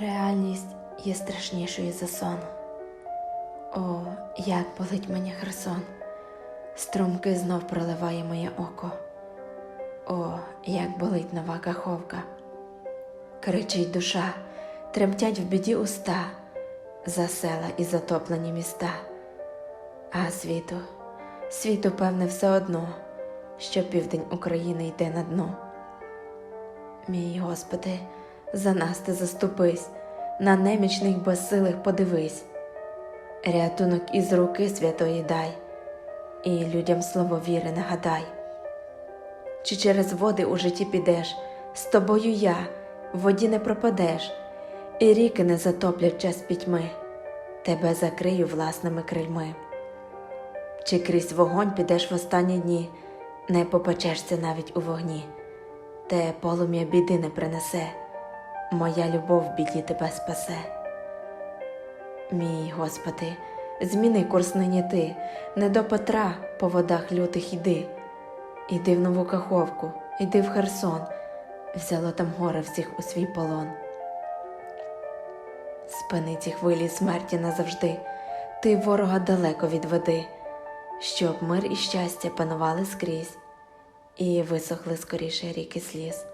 Реальність є страшнішою за сон. О, як болить мені Херсон, струмки знов проливає моє око. О, як болить нова каховка. Кричить душа, тремтять в біді уста, за села і затоплені міста. А світу, світу, певне, все одно, що південь України йде на дно. Мій Господи, за нас ти заступись, на немічних безсилих подивись, рятунок із руки святої дай, і людям слово віри нагадай. Чи через води у житті підеш, з тобою я. В воді не пропадеш, і ріки не затоплять час пітьми, тебе закрию власними крильми. Чи крізь вогонь підеш в останні дні, не попечешся навіть у вогні, те полум'я біди не принесе, моя любов в біді тебе спасе. Мій Господи, зміни курс нині ти, не до Петра по водах лютих іди. Іди в нову каховку, іди в Херсон, взяло там горе всіх у свій полон. Спини ці хвилі смерті назавжди, ти ворога далеко відведи, щоб мир і щастя панували скрізь, і висохли скоріше ріки сліз.